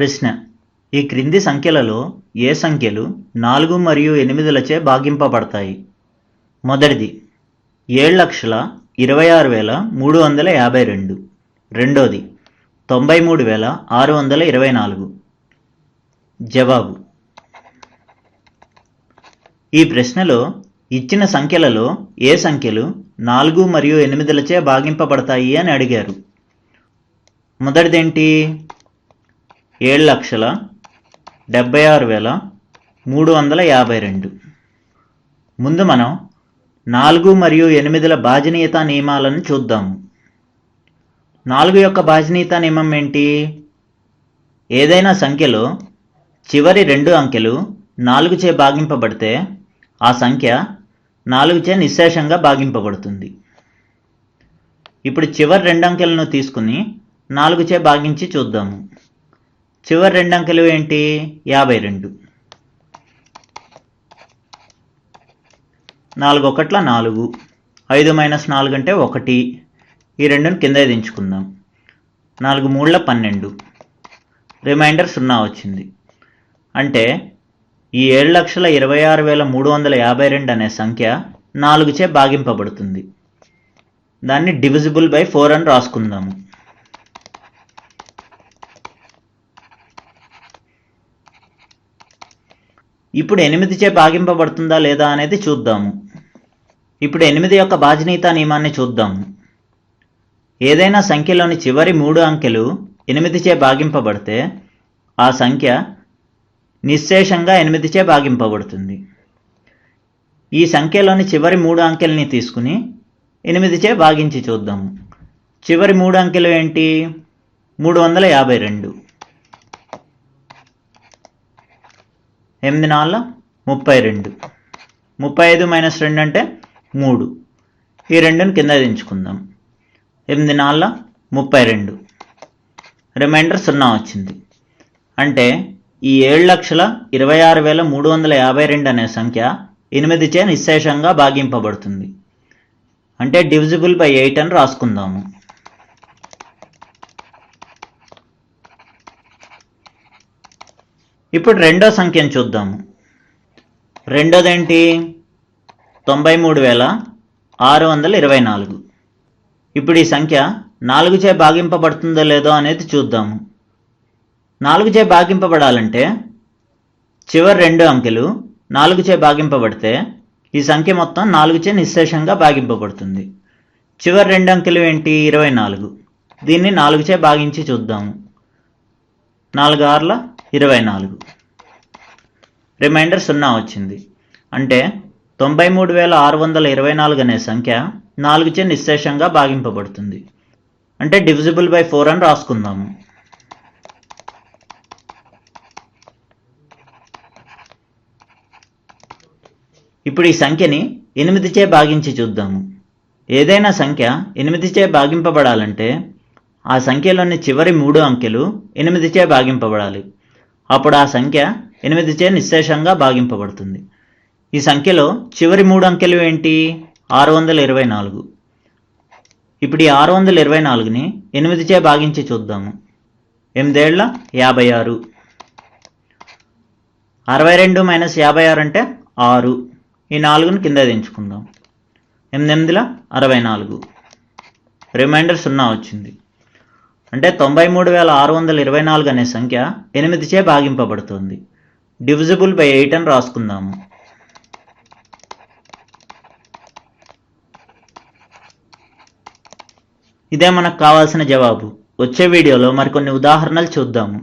ప్రశ్న. ఈ క్రింది సంఖ్యలలో ఏ సంఖ్యలు నాలుగు మరియు ఎనిమిదిలచే భాగింపబడతాయి? మొదటిది ఏడు లక్షల ఇరవై ఆరు వేల మూడు వందల యాభై రెండు. రెండోది తొంభై మూడు వేల ఆరు వందల ఇరవై నాలుగు. జవాబు. ఈ ప్రశ్నలో ఇచ్చిన సంఖ్యలలో ఏ సంఖ్యలు నాలుగు మరియు ఎనిమిదిలచే భాగింపబడతాయి అని అడిగారు. మొదటిదేంటి? ఏడు లక్షల డెబ్బై ఆరు వేల మూడు వందల యాభై రెండు. ముందు మనం నాలుగు మరియు ఎనిమిదిల భాజనీయత నియమాలను చూద్దాము. నాలుగు యొక్క భాజనీయత నియమం ఏంటి? ఏదైనా సంఖ్యలో చివరి రెండు అంకెలు నాలుగు చే భాగింపబడితే ఆ సంఖ్య నాలుగు చే నిశ్శేషంగా భాగింపబడుతుంది. ఇప్పుడు చివరి రెండు అంకెలను తీసుకుని నాలుగు చే భాగించి చూద్దాము. చివరి రెండు అంకెలు ఏంటి? యాభై రెండు. నాలుగు ఒకట్ల నాలుగు. ఐదు మైనస్ నాలుగు అంటే ఒకటి. ఈ రెండుని కింద దించుకుందాం. నాలుగు మూడుల పన్నెండు. రిమైండర్ సున్నా వచ్చింది. అంటే ఈ ఏడు లక్షల ఇరవై ఆరు వేల మూడు వందల యాభై రెండు అనే సంఖ్య నాలుగుచే భాగింపబడుతుంది. దాన్ని డివిజిబుల్ బై ఫోర్ అని రాసుకుందాము. ఇప్పుడు ఎనిమిదిచే భాగింపబడుతుందా లేదా అనేది చూద్దాము. ఇప్పుడు ఎనిమిది యొక్క బాజనీయత నియమాన్ని చూద్దాము. ఏదైనా సంఖ్యలోని చివరి మూడు అంకెలు ఎనిమిదిచే భాగింపబడితే ఆ సంఖ్య నిశ్శేషంగా ఎనిమిదిచే భాగింపబడుతుంది. ఈ సంఖ్యలోని చివరి మూడు అంకెల్ని తీసుకుని ఎనిమిదిచే భాగించి చూద్దాము. చివరి మూడు అంకెలు ఏంటి? మూడు వందల యాభై రెండు. ఎనిమిది నాలుగు ముప్పై రెండు. ముప్పై ఐదు మైనస్ రెండు అంటే మూడు. ఈ రెండుని కింద దించుకుందాం. ఎనిమిది నాలుగు ముప్పై రెండు. రిమైండర్ సున్నా వచ్చింది. అంటే ఈ ఏడు లక్షల ఇరవై ఆరు వేల మూడు వందల యాభై రెండు అనే సంఖ్య ఎనిమిదిచే నిశ్శేషంగా భాగింపబడుతుంది. అంటే డివిజిబుల్ బై ఎయిట్ అని రాసుకుందాము. ఇప్పుడు రెండో సంఖ్యను చూద్దాము. రెండోదేంటి? తొంభై మూడు వేల ఆరు వందల ఇరవై నాలుగు. ఇప్పుడు ఈ సంఖ్య నాలుగుచే భాగింపబడుతుందో లేదో అనేది చూద్దాము. నాలుగుచే భాగింపబడాలంటే చివరి రెండు అంకెలు నాలుగుచే భాగింపబడితే ఈ సంఖ్య మొత్తం నాలుగుచే నిశ్శేషంగా భాగింపబడుతుంది. చివరి రెండు అంకెలు ఏంటి? ఇరవై నాలుగు. దీన్ని నాలుగుచే భాగించి చూద్దాము. నాలుగు ఆర్ల? ఇరవై నాలుగు. రిమైండర్ సున్నా వచ్చింది. అంటే తొంభై మూడు వేల ఆరు వందల ఇరవై నాలుగు అనే సంఖ్య నాలుగుచే నిశ్శేషంగా భాగింపబడుతుంది. అంటే డివిజిబుల్ బై ఫోర్ అని రాసుకుందాము. ఇప్పుడు ఈ సంఖ్యని ఎనిమిదిచే భాగించి చూద్దాము. ఏదైనా సంఖ్య ఎనిమిదిచే భాగింపబడాలంటే ఆ సంఖ్యలోని చివరి మూడు అంకెలు ఎనిమిదిచే భాగింపబడాలి. అప్పుడు ఆ సంఖ్య ఎనిమిదిచే నిశ్శేషంగా భాగింపబడుతుంది. ఈ సంఖ్యలో చివరి మూడు అంకెలు ఏంటి? ఆరు వందల ఇరవై నాలుగు. ఇప్పుడు ఈ ఆరు వందల ఇరవై నాలుగుని ఎనిమిదిచే భాగించి చూద్దాము. ఎనిమిదేళ్ళ? యాభై ఆరు. అరవై రెండు మైనస్ యాభై ఆరు అంటే ఆరు. ఈ నాలుగును కింద దించుకుందాం. ఎనిమిది ఎనిమిదిల అరవై నాలుగు. రిమైండర్ సున్నా వచ్చింది. అంటే తొంభై మూడు వేల ఆరు వందల ఇరవై నాలుగు అనే సంఖ్య ఎనిమిదిచే భాగింపబడుతుంది. డివిజిబుల్ బై ఎయిట్ అని రాసుకుందాము. ఇదే మనకు కావాల్సిన జవాబు. వచ్చే వీడియోలో మరికొన్ని ఉదాహరణలు చూద్దాము.